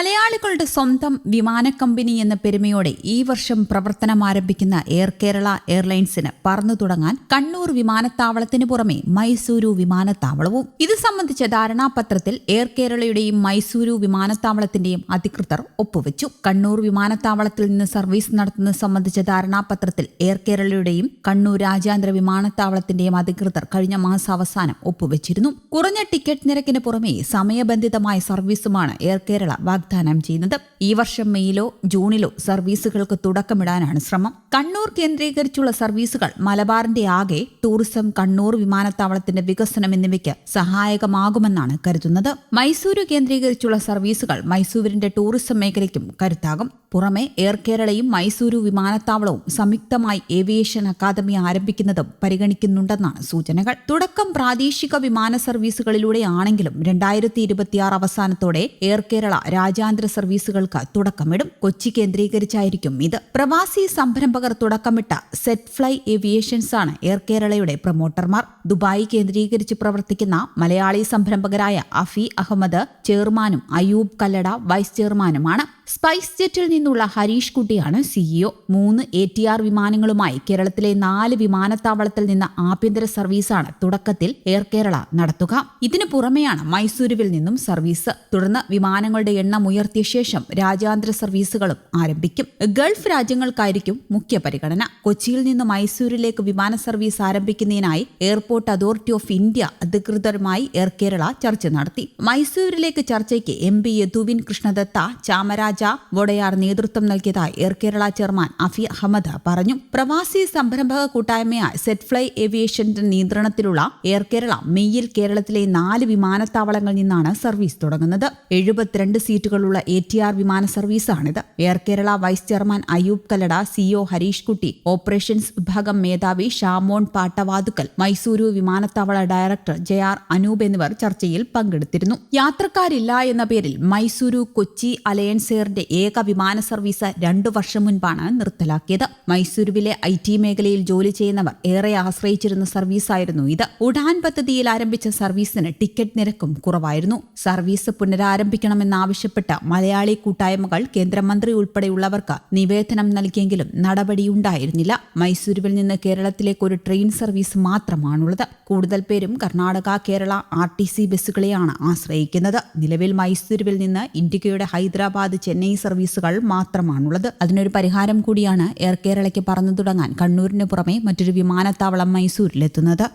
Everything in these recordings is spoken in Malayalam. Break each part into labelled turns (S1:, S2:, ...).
S1: മലയാളികളുടെ സ്വന്തം വിമാന കമ്പനി എന്ന പെരുമയോടെ ഈ വർഷം പ്രവർത്തനം ആരംഭിക്കുന്ന എയർ കേരള എയർലൈൻസിന് പറന്നു തുടങ്ങാൻ കണ്ണൂർ വിമാനത്താവളത്തിന് പുറമെ മൈസൂരു വിമാനത്താവളവും. ഇത് സംബന്ധിച്ച ധാരണാപത്രത്തിൽ എയർ കേരളയുടെയും മൈസൂരു വിമാനത്താവളത്തിന്റെയും അധികൃതർ ഒപ്പുവെച്ചു. കണ്ണൂർ വിമാനത്താവളത്തിൽ നിന്ന് സർവീസ് നടത്തുന്നത് സംബന്ധിച്ച ധാരണാപത്രത്തിൽ എയർ കേരളയുടെയും കണ്ണൂർ രാജ്യാന്തര വിമാനത്താവളത്തിന്റെയും അധികൃതർ കഴിഞ്ഞ മാസാവസാനം ഒപ്പുവെച്ചിരുന്നു. കുറഞ്ഞ ടിക്കറ്റ് നിരക്കിന് പുറമെ സമയബന്ധിതമായ സർവീസുമാണ് എയർ കേരള വാഗ്ദാനം ചെയ്യുന്നത്. ഈ വർഷം മെയ്യിലോ ജൂണിലോ സർവീസുകൾക്ക് തുടക്കമിടാനാണ് ശ്രമം. കണ്ണൂർ കേന്ദ്രീകരിച്ചുള്ള സർവീസുകൾ മലബാറിന്റെ ആകെ ടൂറിസം കണ്ണൂർ വിമാനത്താവളത്തിന്റെ വികസനം എന്നിവയ്ക്ക് സഹായകമാകുമെന്നാണ് കരുതുന്നത്. മൈസൂരു കേന്ദ്രീകരിച്ചുള്ള സർവീസുകൾ മൈസൂരിന്റെ ടൂറിസം മേഖലയ്ക്കും കരുത്താകും. പുറമെ എയർ കേരളയും മൈസൂരു വിമാനത്താവളവും സംയുക്തമായി ഏവിയേഷൻ അക്കാദമി ആരംഭിക്കുന്നതും പരിഗണിക്കുന്നുണ്ടെന്നാണ് സൂചനകൾ. തുടക്കം പ്രാദേശിക വിമാന സർവീസുകളിലൂടെയാണെങ്കിലും രണ്ടായിരത്തി ഇരുപത്തിയാറ് അവസാനത്തോടെ എയർ കേരള രാജ്യാന്തര സർവീസുകൾക്ക് തുടക്കമിടും. കൊച്ചി കേന്ദ്രീകരിച്ചായിരിക്കും ഇത്. പ്രവാസി സംരംഭകർ തുടക്കമിട്ട സെറ്റ് ഫ്ലൈ ഏവിയേഷൻസ് ആണ് എയർ കേരളയുടെ പ്രൊമോട്ടർമാർ. ദുബായ് കേന്ദ്രീകരിച്ച് പ്രവർത്തിക്കുന്ന മലയാളി സംരംഭകരായ അഫി അഹമ്മദ് ചെയർമാനും അയൂബ് കല്ലട വൈസ് ചെയർമാനുമാണ്. സ്പൈസ് ജെറ്റിൽ നിന്നുള്ള ഹരീഷ് കുട്ടിയാണ് സിഇഒ മൂന്ന് എ ടി ആർ വിമാനങ്ങളുമായി കേരളത്തിലെ നാല് വിമാനത്താവളത്തിൽ നിന്ന് ആഭ്യന്തര സർവീസാണ് തുടക്കത്തിൽ എയർ കേരള നടത്തുക. ഇതിനു പുറമെയാണ് മൈസൂരുവിൽ നിന്നും സർവീസ്. തുടർന്ന് വിമാനങ്ങളുടെ എണ്ണം ഉയർത്തിയ ശേഷം രാജ്യാന്തര സർവീസുകളും ആരംഭിക്കും. ഗൾഫ് രാജ്യങ്ങൾക്കായിരിക്കും മുഖ്യ പരിഗണന. കൊച്ചിയിൽ നിന്ന് മൈസൂരിലേക്ക് വിമാന സർവീസ് ആരംഭിക്കുന്നതിനായി എയർപോർട്ട് അതോറിറ്റി ഓഫ് ഇന്ത്യ അധികൃതരുമായി എയർ കേരള ചർച്ച നടത്തി. മൈസൂരിലേക്ക് ചർച്ചയ്ക്ക് എം പി യദുവിൻ കൃഷ്ണദത്ത ചാമരാജ വൊടയാർ നേതൃത്വം നൽകിയതായി എയർ കേരള ചെയർമാൻ അഫി അഹമ്മദ് പറഞ്ഞു. പ്രവാസി സംരംഭക കൂട്ടായ്മയായ സെറ്റ് ഫ്ലൈ ഏവിയേഷന്റെ നിയന്ത്രണത്തിലുള്ള എയർ കേരള മെയ്യിൽ കേരളത്തിലെ നാല് വിമാനത്താവളങ്ങളിൽ നിന്നാണ് സർവീസ് തുടങ്ങുന്നത്. എഴുപത്തിരണ്ട് സീറ്റുകളുള്ള എ ടി ആർ വിമാന സർവീസാണിത്. Air Kerala vice chairman Ayub Kallada CEO Harish Kutty operations വിഭാഗം മേധാവി ഷാമോൺ പാട്ടവാതുക്കൽ മൈസൂരു വിമാനത്താവള ഡയറക്ടർ ജെ ആർ അനൂപ് എന്നിവർ ചർച്ചയിൽ പങ്കെടുത്തിരുന്നു. യാത്രക്കാരില്ല എന്ന പേരിൽ മൈസൂരു കൊച്ചി അലയൻസ് എയറിന്റെ ഏക വിമാന സർവീസ് രണ്ടു വർഷം മുൻപാണ് നിർത്തലാക്കിയത്. മൈസൂരുവിലെ ഐ ടി മേഖലയിൽ ജോലി ചെയ്യുന്നവർ ഏറെ ആശ്രയിച്ചിരുന്ന സർവീസായിരുന്നു ഇത്. ഉഡാൻ പദ്ധതിയിൽ ആരംഭിച്ച സർവീസിന് ടിക്കറ്റ് നിരക്കും കുറവായിരുന്നു. സർവീസ് പുനരാരംഭിക്കണമെന്നാവശ്യപ്പെട്ട മലയാളി കൂട്ടായ്മകൾ കേന്ദ്രമന്ത്രി ഉൾപ്പെടെയുള്ളവർക്ക് നിവേദനം നൽകിയെങ്കിലും നടപടിയുണ്ടായിരുന്നില്ല. മൈസൂരുവിൽ നിന്ന് കേരളത്തിലേക്ക് ഒരു ട്രെയിൻ സർവീസ് മാത്രമാണുള്ളത്. കൂടുതൽ പേരും Karnataka Kerala R T C ബസ്സുകളെയാണ് ആശ്രയിക്കുന്നത്. നിലവിൽ മൈസൂരുവിൽ നിന്ന് ഇന്ത്യയുടെ ഹൈദരാബാദ് ചെന്നൈ സർവീസുകൾ മാത്രമാണുള്ളത്. അതിനൊരു പരിഹാരം കൂടിയാണ് എയർ കേരളയ്ക്ക് പറന്നു തുടങ്ങാൻ കണ്ണൂരിന് പുറമെ മറ്റൊരു വിമാനത്താവളം മൈസൂരിലെത്തുന്നത്.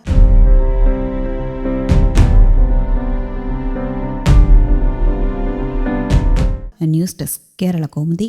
S1: News desk Kerala Kaumudi